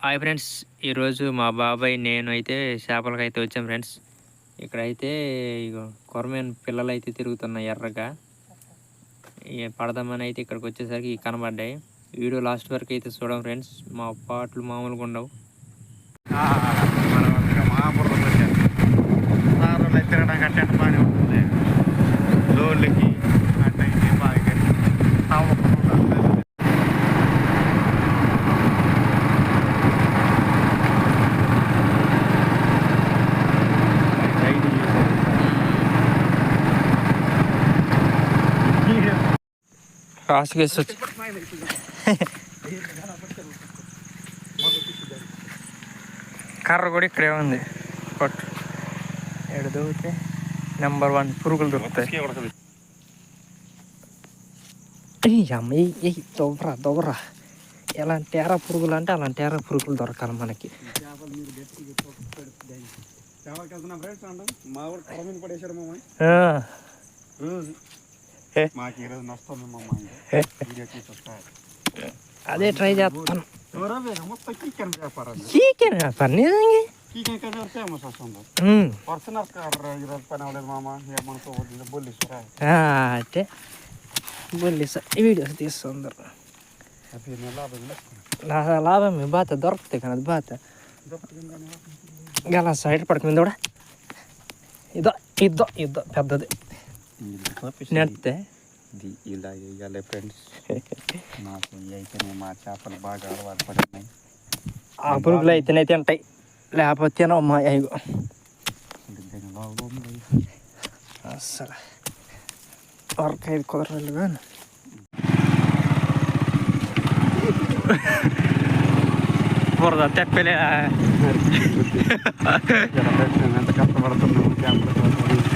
Hi friends ఈరోజు మా బాబాయ్ నేను అయితే చేపలకి అయితే వచ్చాం ఫ్రెండ్స్ ఇక్కడైతే ఇగో పిల్లలు అయితే తిరుగుతున్నాయి ఎర్రగా. పడదామని అయితే ఇక్కడికి వచ్చేసరికి కనబడ్డాయి. వీడియో లాస్ట్ వరకు అయితే చూడం ఫ్రెండ్స్ మా పాటలు మామూలుగా ఉండవు సారులు తిరగడం కట్టే బాగానే ఉంటుంది లోన్లకి అట్లా ఇది బాగా తావకుండా రాసుకేసి వచ్చి కర్ర కూడా ఇక్కడే ఉంది. పట్టు ఎక్కడ దొరికితే నెంబర్ వన్ పురుగులు దొరుకుతాయి. ఏయ్ అమ్మ ఏయ్, ఏయ్ దొవ్వరా దొవ్వరా. ఎలాంటి ఎర్ర పురుగులు అంటే అలాంటి ఎర్ర పురుగులు దొరకాలి మనకి. మా మాకు ఈరోజు నష్టం అదే ట్రై చేస్తాను చికెన్ వ్యాపారం. బొల్లిస్తారా అంటే బొల్లి వీడియోస్ తీస్తుందరు లాభం బాత దొరుకుతాయి కానీ అది బాత గల సైడ్ పడక మీద కూడా. ఇదో ఇద్దో ఇద్దో పెద్దది. నెడితే ఇది ఇలా వేయాలి ఫ్రెండ్స్ నాకు ఇవి అయితేనే మా చేపలు బాగా అలవాటు పడినాయి ఆ పురుగులు అయితేనే తింటాయి లేకపోతే తినమ్మా అయ్యో దీని బాగుంది అసలు వర్క్ అయ్యి కుదరలేదు కానీ బురద తెప్పలే ఎంత కష్టపడుతున్నాము చేపల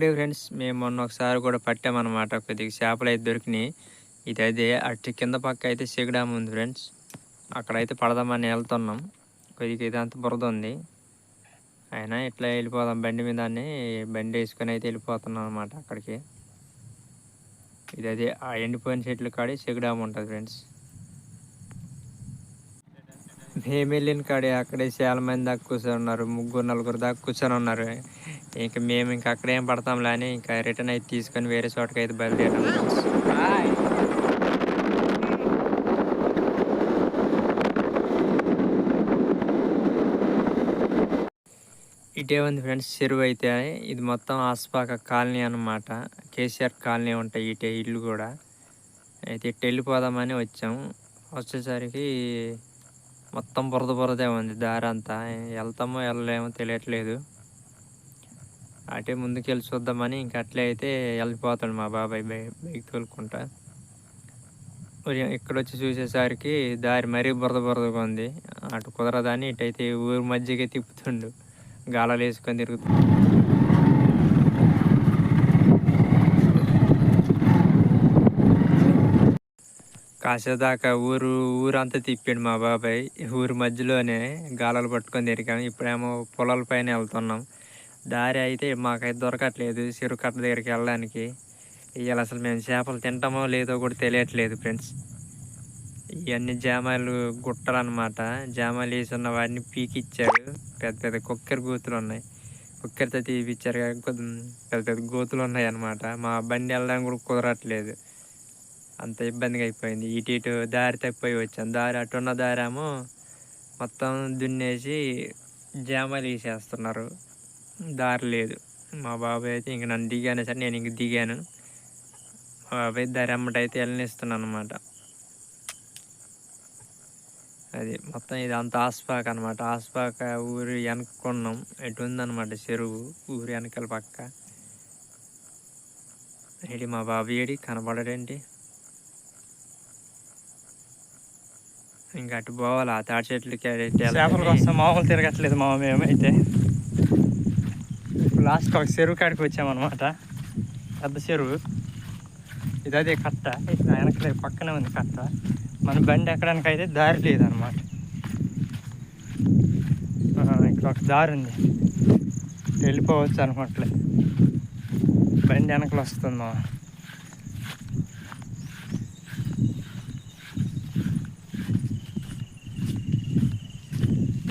ఇక్కడే ఫ్రెండ్స్ మేము మొన్న ఒకసారి కూడా పట్టామన్నమాట. కొద్దిగా చేపలు అయితే దొరికినాయి. ఇది అయితే అటు కింద పక్క అయితే సిగడాము ఉంది ఫ్రెండ్స్. అక్కడైతే పడదామని వెళ్తున్నాం. కొద్దిగా ఇదంతా బురద ఉంది. అయినా ఇట్లా వెళ్ళిపోదాం బండి మీద బండి వేసుకొని అయితే వెళ్ళిపోతున్నాం అనమాట అక్కడికి. ఇది అయితే ఆ ఎండిపోయిన చెట్లు కాడి సిగడాము ఉంటుంది ఫ్రెండ్స్. మేము వెళ్ళిన కాడే అక్కడే చాలా మంది దాకా కూర్చొని ఉన్నారు. ముగ్గురు నలుగురు దాకా కూర్చొని ఉన్నారు. ఇంకా మేము ఇంకా అక్కడేం పడతాంలే అని ఇంకా రిటర్న్ అయితే తీసుకొని వేరే చోటకి అయితే బయలుదేరాం. ఇటే ఉంది ఫ్రెండ్స్ చెరువు అయితే ఇది మొత్తం ఆస్పాక కాలనీ అనమాట కేసీఆర్ కాలనీ ఉంటాయి ఇటే ఇల్లు కూడా. అయితే ఇటు వెళ్ళిపోదామని వచ్చాము వచ్చేసరికి మొత్తం బురద బురదే ఉంది దారి అంతా వెళ్తామో వెళ్ళలేమో తెలియట్లేదు. అటే ముందుకెళ్ళి చూద్దామని ఇంక అట్లే అయితే వెళ్ళిపోతాడు మా బాబాయ్ బై- బైక్ తోలుకుంటా. మరి ఇక్కడ వచ్చి చూసేసరికి దారి మరీ బురద బురదగా ఉంది. అటు కుదరదని ఇటైతే ఊరి మధ్యకే తిప్పుతుండు. గాలాలు వేసుకొని తిరుగుతుంది కాసేదాకా ఊరు ఊరంతా తిప్పాడు మా బాబాయ్. ఊరి మధ్యలోనే గాలాలు పట్టుకొని తిరిగాం. ఇప్పుడేమో పొలాల పైన వెళ్తున్నాం. దారి అయితే మాకైతే దొరకట్లేదు. చెరువు కట్ట దగ్గరికి వెళ్ళడానికి. ఇవాళ అసలు మేము చేపలు తింటామో లేదో కూడా తెలియట్లేదు ఫ్రెండ్స్. ఇవన్నీ జామాలు గుట్టలు అనమాట జామాలు వేసి ఉన్న వాటిని పీకిచ్చాడు. పెద్ద పెద్ద కుక్కర్ గోతులు ఉన్నాయి. కుక్కర్తో తీపిచ్చారు కానీ పెద్ద పెద్ద గోతులు ఉన్నాయి అన్నమాట. మా బండి వెళ్ళడానికి కూడా కుదరట్లేదు. అంత ఇబ్బందిగా అయిపోయింది. ఇటు ఇటు దారి తప్పిపోయి వచ్చాను దారి అటు ఉన్న దారి ఏమో మొత్తం దున్నేసి జామాలు వేసేస్తున్నారు. దారి లేదు. మా బాబాయ్ అయితే ఇంక నన్ను దిగాను సరే నేను ఇంక దిగాను. మా బాబాయ్ దారి అమ్మటైతే వెళ్ళనిస్తున్నాను అనమాట అది మొత్తం ఇది అంత ఆస్పాక అనమాట ఆస్పాక ఊరు వెనక్కున్నాం ఎటు ఉందన్నమాట చెరువు ఊరు వెనకాల పక్క. ఏడి మా బాబు ఏడి? కనపడడేంటి ఇంకా అటు పోవాలి? ఆ తాటి చెట్లకి చేపల కోసం మామూలు తిరగట్లేదు మా మేమైతే. లాస్ట్ ఒక చెరువు కాడికి వచ్చామన్నమాట. పెద్ద చెరువు. ఇది అదే కట్ట. ఇట్లా వెనకలే పక్కనే ఉంది కట్ట. మన బండి ఎక్కడానికి అయితే దారి లేదనమాట ఇక్కడ ఒక దారి ఉంది. వెళ్ళిపోవచ్చు అనుకోవట్లే బండి వెనకలు వస్తుంది? మా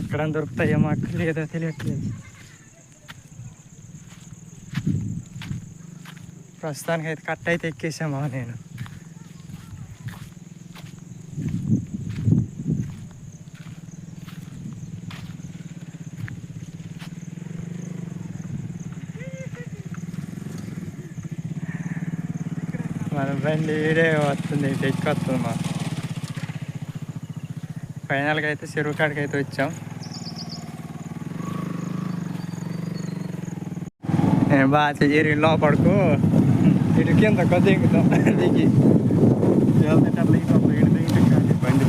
ఎక్కడ దొరుకుతాయేమో అక్కడ లేదో తెలియట్లేదు. ప్రస్తుతానికి అయితే కట్ అయితే ఎక్కేసామా నేను. మన బండి ఈడే వస్తుంది ఇటు వస్తుంది మా ఫైనల్గా అయితే చెరువు కాడికి అయితే వచ్చాం. నేను బాగా చెయ్యి లోపడుకు ఇటు కింద కొద్ది ఎక్కుతాం దిగి వెళ్తే అట్లా ఇటు అట్లా ఇటు ఇటు కాదు బండి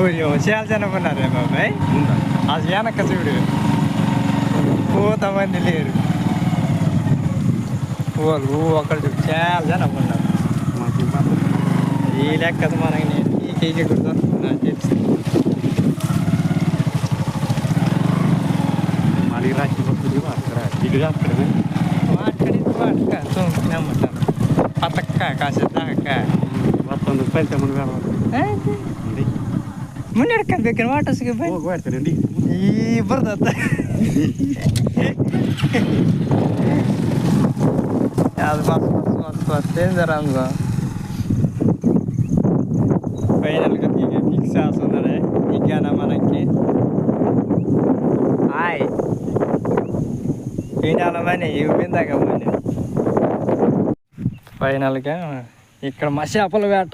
ఓయో చాలా జనం ఉన్నారే బాబాయ్ ఉందా అది వెనక చూడు పోతామంది లేరు వాళ్ళు ఒకళ్ళు చూడు చాలా జనం ఉన్నారు మాకు ఇబ్బంది ఈ లెక్క మనకి నేను ఈ కేజీ కూడా దొరుకుతుంది నాకు తెలిసి మళ్ళీ రాసి వస్తుంది అక్కడ ఇటు అక్కడ మాట్లాడి మాట్కా తోముకున్నామంటాను పతక్క కాసేపు దాకా వస్తుంది పెడితే మనం వెళ్ళాలి మున్నెడక దగ్గర వాటర్స్కి పోయి ఓ పెడతారండి ఈ హాయ్ పీనాలమని ఇవ్విందాక మని ఫైనల్గా ఇక్కడ మా చేపల వేట.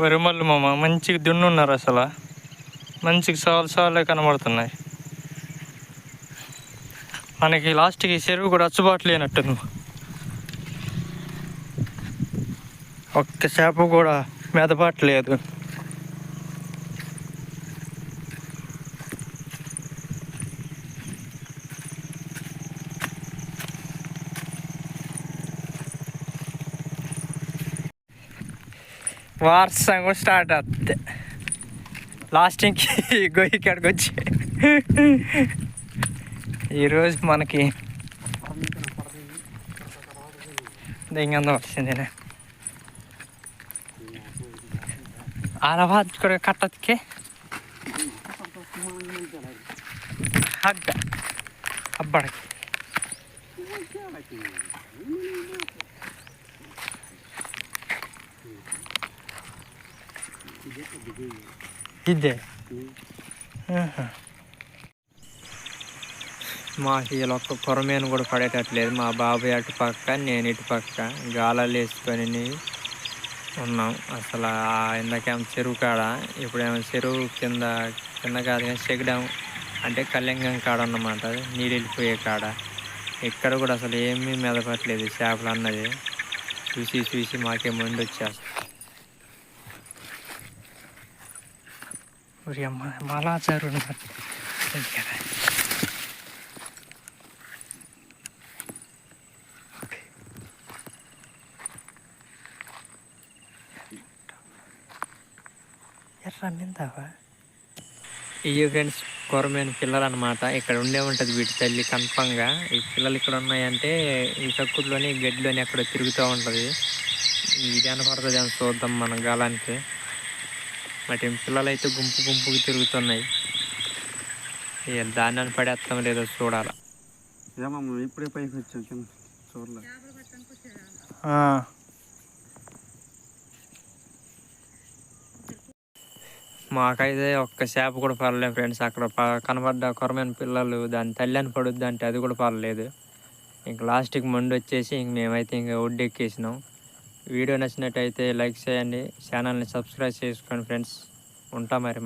వరిమల్లు మామ మంచిగా దున్నున్నారు అసలు. మంచిగా సాలు సాలే కనబడుతున్నాయి. మనకి లాస్ట్కి చెరువు కూడా అచ్చుబాటు లేనట్టు నువ్వు ఒక్క చేప కూడా మెదపట్లేదు వార్సం కూడా స్టార్ట్ అవుతుంది. లాస్టింగ్కి గొయ్యి కాడికి వచ్చి ఈరోజు మనకి దెంగంద వచ్చింది ఆలబాద్ కూడా కట్టత్కే. హగ్గ అబ్బడకి. ఇదే. ఆహా. మాకు ఒక్క కొరమేను కూడా పడేటట్లేదు. మా బాబాయ్ అటు పక్క నేను ఇటు పక్క. గాలాలు వేసుకొని ఉన్నాం. అసలు ఆ ఇందాకేమో చెరువు కాడ ఇప్పుడేమో చెరువు కింద కింద కాదు కానీ చెగడం అంటే కళ్యాణం కాడ అన్నమాట నీళ్ళు వెళ్ళిపోయే కాడ. ఇక్కడ కూడా అసలు ఏమీ మెదపట్లేదు చేపలు అన్నది. చూసి చూసి మాకే ముందు వచ్చేస్తుంది. ఒరి అమ్మ ఇవి ఫ్రెండ్స్ కొరమైన పిల్లలు అనమాట ఇక్కడ ఉండే ఉంటుంది వీటి తల్లి కన్ఫామ్గా. ఈ పిల్లలు ఇక్కడ ఉన్నాయంటే ఈ కక్కుట్లోని ఈ గడ్డిలోని అక్కడ తిరుగుతూ ఉంటుంది. ఇది అనపడుతుంది అని చూద్దాం మన గాలానికి. మరి పిల్లలు అయితే గుంపు గుంపుకి తిరుగుతున్నాయి. ఇక దాన్ని అని పడేస్తాం లేదో చూడాలి. ఇప్పుడే పైకి వచ్చాం కింద చూడలే ఆ, మాకైతే ఒక్క చేప కూడా పడలేదు ఫ్రెండ్స్. అక్కడ కనబడ్డ కొరమైన పిల్లలు దాని తల్లి అని పడుద్ది అంటే అది కూడా పడలేదు. ఇంక లాస్ట్కి మండి వచ్చేసి ఇంక మేమైతే ఇంకా ఒడ్డెక్కేసినాం. వీడియో నచ్చినట్టయితే లైక్ చేయండి. ఛానల్ని సబ్స్క్రైబ్ చేసుకోండి ఫ్రెండ్స్. ఉంటా మరి.